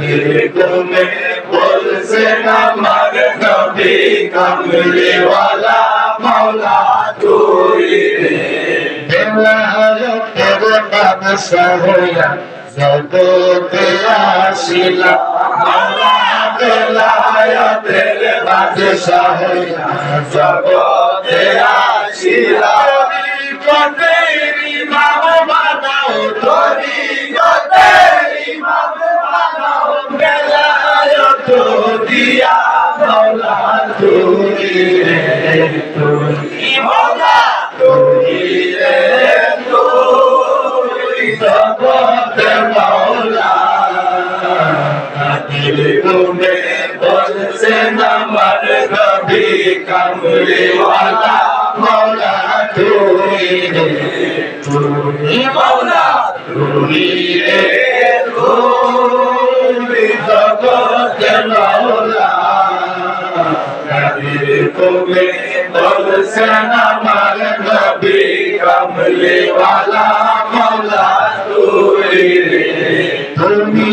কাদের তুমি বলছেন আমার নবী কামলিওয়ালা মাওলা তুই রে। বেলায়তের বাদশাহ হইয়া জগতে আসিলা মাওলা বেলায়তের বাদশাহ হইয়া জগতে আসিলা কতেরি মাম বানাও তোরি কতেরি দিয়া মাওলা তুই রে তুই মাওলা তুই রে তুই জগতের মাওলা কাদির গুনে বলছেন আমার নবী কামলিওয়ালা। মাওলা তুই রে তুই মাওলা তুই রে কাদির গুনে বলছেন আমার নবী কামলিওয়ালা মাওলা তুই রে তুমি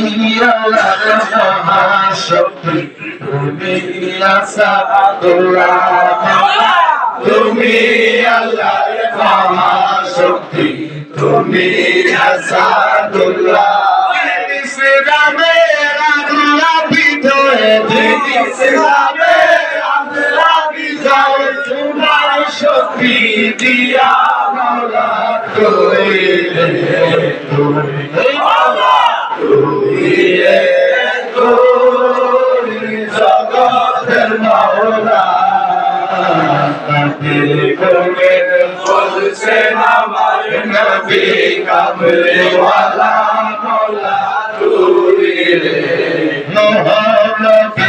আল্লাহর মহাশক্তি তুমি আসাদুল্লাহ তুমি আসাদুল্লাহ ইসলামের আল্লাহ বিজয় দিয়া মাওলা রে তুই মাওলা তুই রে তুই জগতের মাওলা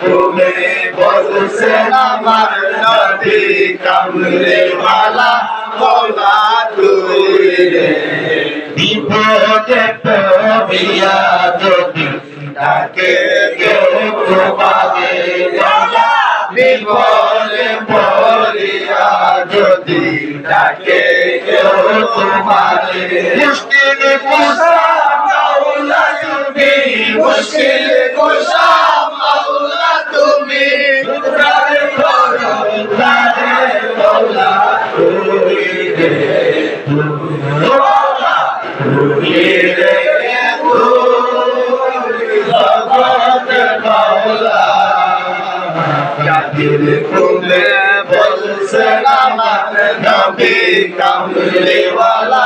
তুমি বলছেন আমার নবী কামলিওয়ালা মাওলা তুই রে। বিপদে পড়িয়া যদি ডাকে কেউ মাওলা বিপদে পড়িয়া যদি ডাকে কেউ তোমাকে। মুশকিল তুমি মুশকিল বলছেন আমার নবী কামলিওয়ালা মাওলা